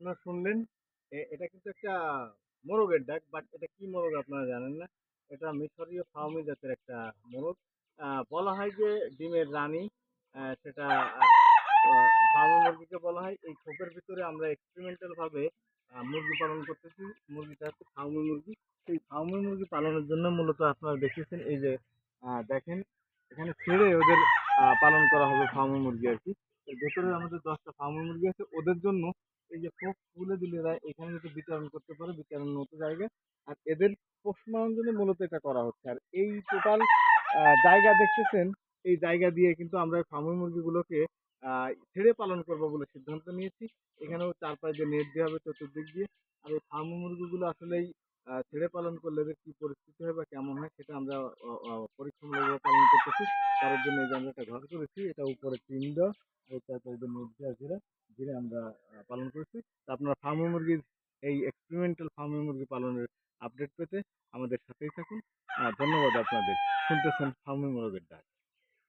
আপনারা শুনলেন এটা কিন্তু একটা মোরগের ডাক, বাট এটা কি মোরগ আপনারা জানেন না? এটা মিশরীয় ফাউমি জাতের একটা মোরগ। বলা হয় যে ডিমের রানী সেটা ফার্মি মুরগিকে বলা হয়। এই খোপের ভিতরে আমরা এক্সপেরিমেন্টাল ভাবে মুরগি পালন করতেছি। মুরগিটা হচ্ছে ফার্মি মুরগি। সেই ফার্মি মুরগি পালনের জন্য মূলত আপনারা দেখেছেন এই যে দেখেন, এখানে ছেড়ে ওদের পালন করা হবে ফার্মি মুরগি আর কি। ভেতরে আমাদের দশটা ফার্মি মুরগি আছে। ওদের জন্য এই যে খোপ তুলে দিলে এরা এখানে যাতে বিতরণ করতে পারে বিতরণ মতো জায়গায় আর এদের পোষমানের জন্য মূলত এটা করা হচ্ছে। আর এই টোটাল জায়গা দেখতেছেন, এই জায়গা দিয়ে কিন্তু আমরা ফার্মের মুরগিগুলোকে ছেড়ে পালন করব বলে সিদ্ধান্ত নিয়েছি। এখানেও চারপাশ দিয়ে নেট দেওয়া হবে চতুর্দিক দিয়ে। আর এই ফার্মি মুরগিগুলো আসলেই ছেড়ে পালন করলে এদের কি পরিস্থিতি হয় বা কেমন হয় সেটা আমরা পরীক্ষামূলকভাবে পালন করতেছি। তার জন্য এই যে আমরা ঘর করেছি। এটা উপরে টিন দেওয়া। আর চারপাশ দিয়ে নেট দেওয়া ঘিরে ঘিরে আমরা আহ, পালন করেছি তো আপনারা ফার্মি মুরগির এই এক্সপেরিমেন্টাল ফার্মে মুরগি পালনের আপডেট পেতে আমাদের সাথেই থাকুন। ধন্যবাদ আপনাদের। শুনতেছেন ফার্মি মুরগির ডাক।